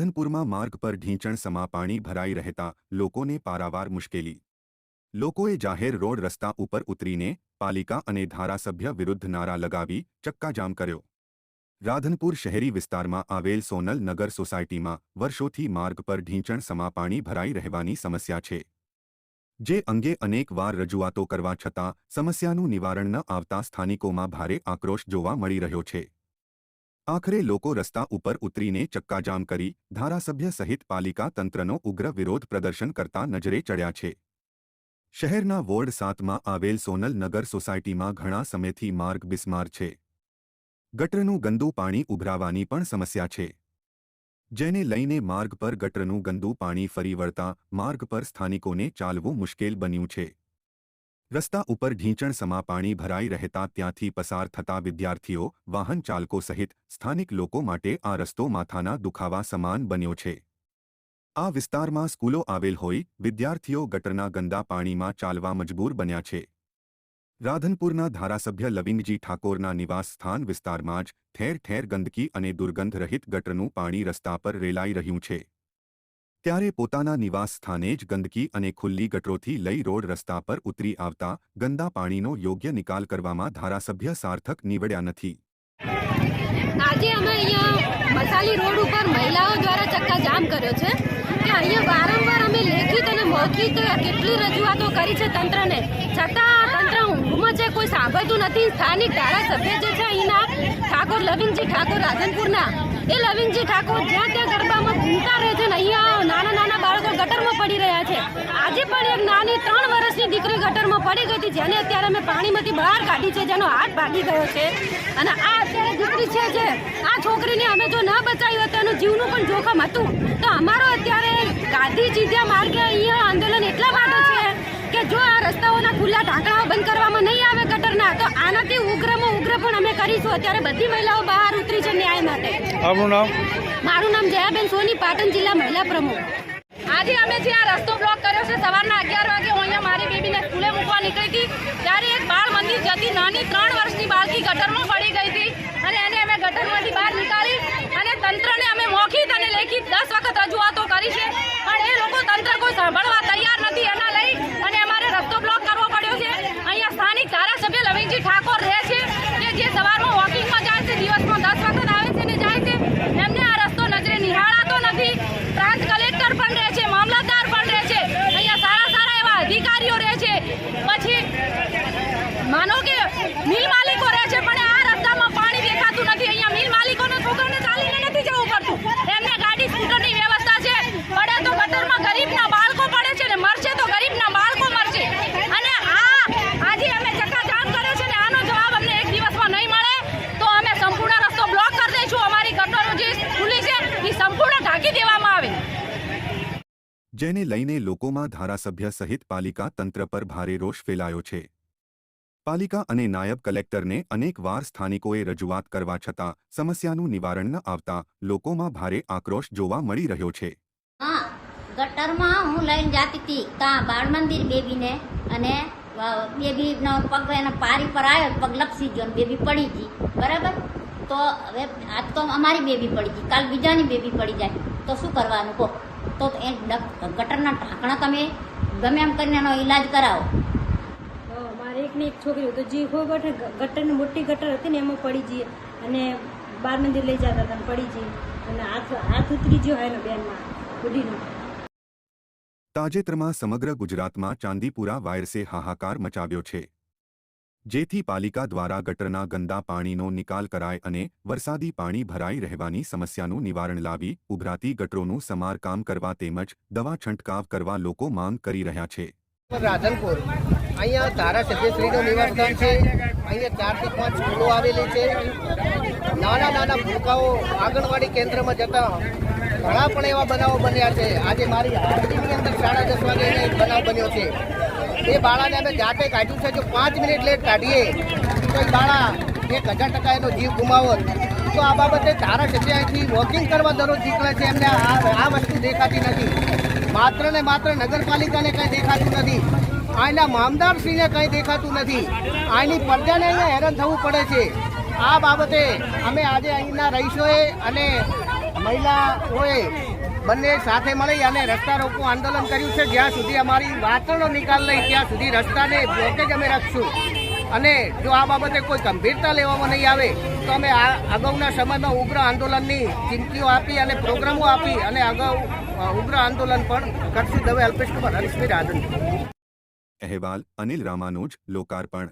રાધનપુરમાં માર્ગ પર ઢીંચણ સમા પાણી ભરાઈ રહેતા લોકોને પારાવાર મુશ્કેલી. લોકોએ જાહેર રોડ રસ્તા ઉપર ઉતરીને પાલિકા અને ધારાસભ્ય વિરુદ્ધ નારા લગાવી ચક્કાજામ કર્યો. રાધનપુર શહેરી વિસ્તારમાં આવેલ સોનલ નગર સોસાયટીમાં વર્ષોથી માર્ગ પર ઢીંચણ સમા પાણી ભરાઈ રહેવાની સમસ્યા છે. જે અંગે અનેકવાર રજૂઆતો કરવા છતાં સમસ્યાનું નિવારણ ન આવતા સ્થાનિકોમાં ભારે આક્રોશ જોવા મળી રહ્યો છે. આખરે લોકો રસ્તા ઉપર ઉતરીને ચક્કાજામ કરી ધારાસભ્ય સહિત પાલિકા તંત્રનો ઉગ્ર વિરોધ પ્રદર્શન કરતા નજરે ચડ્યા છે. શહેરના વોર્ડ સાતમાં આવેલ સોનલ નગર સોસાયટીમાં ઘણા સમયથી માર્ગ બિસ્માર છે. ગટરનું ગંદુ પાણી ઉભરાવાની પણ સમસ્યા છે. જેને લઈને માર્ગ પર ગટરનું ગંદુ પાણી ફરી વળતા માર્ગ પર સ્થાનિકોને ચાલવું મુશ્કેલ બન્યું છે. રસ્તા ઉપર ઢીંચણ સમા પાણી ભરાઈ રહેતા ત્યાંથી પસાર થતા વિદ્યાર્થીઓ, વાહન ચાલકો સહિત સ્થાનિક લોકો માટે આ રસ્તો માથાના દુખાવા સમાન બન્યો છે. આ વિસ્તારમાં સ્કૂલો આવેલ હોઈ વિદ્યાર્થીઓ ગટરના ગંદા પાણીમાં ચાલવા મજબૂર બન્યા છે. રાધનપુરના ધારાસભ્ય લવિંગજી ઠાકોરના નિવાસ સ્થાન વિસ્તારમાં જ ઠેર ઠેર ગંદકી અને દુર્ગંધ રહિત ગટરનું પાણી રસ્તા પર રેલાઈ રહ્યું છે. ત્યારે પોતાના નિવાસ સ્થાને જ ગંદકી અને ખુલ્લી ગટરોથી લઈ રોડ રસ્તા પર ઉતરી આવતા ગંદા પાણીનો યોગ્ય નિકાલ કરવામાં ધારાસભ્ય સાર્થક નીવડ્યા નથી. આજે અમે અહીંયા મસાલી રોડ ઉપર મહિલાઓ દ્વારા ચક્કા જામ કર્યો છે કે અહીંયા વારંવાર અમે લેખિત અને મૌખિત કેટલી રજૂઆતો કરી છે તંત્રને. છતાં તંત્ર ઊંઘમાં છે, કોઈ સાંભળતું નથી. સ્થાનિક ધારાસભ્ય જે છે, અહીંના ઠાકોર લવિંગજી ઠાકોર, રાધનપુરના. એ લવિંગજી ઠાકોર જ્યાં ત્યાં ગરબામાં ઘૂમતા રહે છે ને અહીંયા નાના નાના બાળકો ગટરમાં પડી રહ્યા છે આજે પણ એક નાની વર્ષની દીકરી ગટરમાં પડી ગઈ હતી જેને અત્યારે અમે પાણીમાંથી બહાર કાઢી છે જેનો હાથ ભાગી ગયો છે. અને આ અત્યારે દીકરી છે જે આ છોકરીને અમે જો ન બચાવી હોત તો એનું જીવનું પણ જોખમ હતું. તો અમારો અત્યારે ગાંધી ચીધ્યા માર્ગે અહીંયા આંદોલન એટલા માટે છે કે જો આ રસ્તાઓના ખુલ્લા ઢાંકણાઓ બંધ કરવામાં નહીં આવે ગટરના તો આનાથી ઉગ્રમાં ઉગ્ર પણ અમે કરીશું. અત્યારે બધી મહિલાઓ બહાર ઉતરી છે ન્યાય માટે. નામ? મારું નામ જયાબેન સોની પાટણ જિલ્લા મહિલા પ્રમુખ. આજે અમે જે આ રસ્તો બ્લોક કર્યો છે સવારના અગિયાર વાગે હું અહીંયા મારી બેબીને સ્કૂલે મૂકવા નીકળી હતી. ત્યારે એક બાળ મંદિર જતી નાની ત્રણ વર્ષની બાળકી ગટરમાં પડી ગઈ હતી અને એને અમે ગટરમાંથી બહાર નીકાળી અને તંત્રને અમે મૌખિક અને લેખિત દસ વખત રજૂઆતો કરી છે પણ એ લોકો તંત્ર કોઈ સાંભળવા તૈયાર નથી એના લઈ અને અમારે રસ્તો બ્લોક કરવો પડ્યો છે અહીંયા સ્થાનિક ધારાસભ્ય લવિંગજી ઠાકોર રહે છે કે જે સવારમાં વોકિંગમાં જાય છે દિવસમાં દસ વખત આવે છે ને જાય છે એમને આ રસ્તો નજરે નિહાળાતો નથી પ્રાંત કલેક્ટર પણ રહે છે મામલતદાર પણ રહે છે અહીંયા સારા સારા એવા અધિકારીઓ રહે છે પછી માનો કે મિલ માલિકો રહે છે પણ આ રસ્તામાં પાણી દેખાતું નથી અહીંયા મિલ માલિકોને છોકરાને ચાલીને નથી જવું પડતું એમને ગાડી સ્કૂટરની વ્યવસ્થા છે પડે તો ગટરમાં ગરીબના બાળકો પડે છે ને મરશે તો ગરીબના બાળકો મરશે અને આ આજે અમે ચક્કાજામ કર્યો છે ને આનો જવાબ અમને એક દિવસમાં નહીં મળે તો અમે સંપૂર્ણ રસ્તો બ્લોક કરી દઈશું અમારી ગટરો જે ખુલ્લી છે એ સંપૂર્ણ ઢાંકી દેવામાં આવે જેને લઈને લોકોમાં ધારાસભ્ય સહિત પાલિકા તંત્ર પર ભારે રોષ ફેલાયો છે. પાલિકા અને નાયબ કલેક્ટરને અનેકવાર સ્થાનિકોએ રજૂઆત કરવા છતાં સમસ્યાનું નિવારણ ન આવતા લોકોમાં ભારે આક્રોશ જોવા મળી રહ્યો છે. ગટરમાં હું લઈને જાતી હતી ત્યાં બાળ મંદિર બેબીને અને બેબીનો પગ એના પારી પર આવ્યો પગ લપસી ગયો બેબી પડી ગઈ, બરાબર? તો હવે આજ તો અમારી બેબી પડી ગઈ, કાલ બીજાની બેબી પડી જાય, તો શું કરવાનું, કહો? તો એ ગટરના ઢાંકણા તમે ગમે એમ કરીને એનો ઈલાજ કરાવો. મારે એકને એક છોકરી તો જે હોય ગટર ગટરની મોટી ગટર હતી ને એમાં પડી જઈએ અને બાર મંદિર લઈ જતા હતા પડી જઈએ. અને હાથ હાથ ઉતરી ગયો એનો બેનમાં બુઢીનો તાજેતરમાં સમગ્ર ગુજરાતમાં ચાંદીપુરા વાયરસે હાહાકાર મચાવ્યો છે. જેથી પાલિકા દ્વારા ગટરના ગંદા પાણીનો નિકાલ કરાય અને વરસાદી પાણી ભરાઈ રહેવાની સમસ્યાનું નિવારણ લાવી ઉભરાતી ગટરોનું સમારકામ કરવા તેમજ દવા છંટકાવ કરવા લોકો માંગ કરી રહ્યા છે. રાધનપુર. અહીંયા ધારાસભ્યશ્રીનું નિવાસસ્થાન છે. અહીંયા ચારથી પાંચ સ્કૂલો આવેલી છે. નાના નાના ભૂલકાઓ આંગણવાડી કેન્દ્રમાં જતા ઘણા પણ એવા બનાવો બન્યા છે. આજે મારી હાજરીની અંદર સાડા દસ વાગે બનાવ બન્યો છે. એ બાળાને અમે જાતે કાઢ્યું છે. જો પાંચ મિનિટ લેટ કાઢીએ, તો એ બાળા એક હજાર ટકા એનો જીવ ગુમાવત. તો આ બાબતે ધારાસભ્ય અહીંથી વોકિંગ કરવા દરરોજ નીકળે છે. એમને આ આ વસ્તુ દેખાતી નથી. માત્ર ને માત્ર નગરપાલિકાને કંઈ દેખાતું નથી. અહીંના મામદારશ્રીને કંઈ દેખાતું નથી. અહીંની પ્રજાને અહીંયા હેરાન થવું પડે છે. આ બાબતે અમે આજે અહીંના રહીશોએ અને મહિલાઓએ બંને સાથે મળી અને રસ્તા રોકો આંદોલન કર્યું છે. જ્યાં સુધી અમારી વાતનો નિકાલ નહીં, ત્યાં સુધી રસ્તાને બ્લોકેજ અમે રાખશું. અને જો આ બાબતે કોઈ ગંભીરતા લેવામાં નહીં આવે, તો અમે આ અગાઉના સમયમાં ઉગ્ર આંદોલનની ચીમકીઓ આપી અને પ્રોગ્રામો આપી અને અગાઉ ઉગ્ર આંદોલન પણ કરશું. દવે અલ્પેશ કુમાર હરીશભાઈ રાજન અહેવાલ અનિલ રામાનુજ, લોકાર્પણ.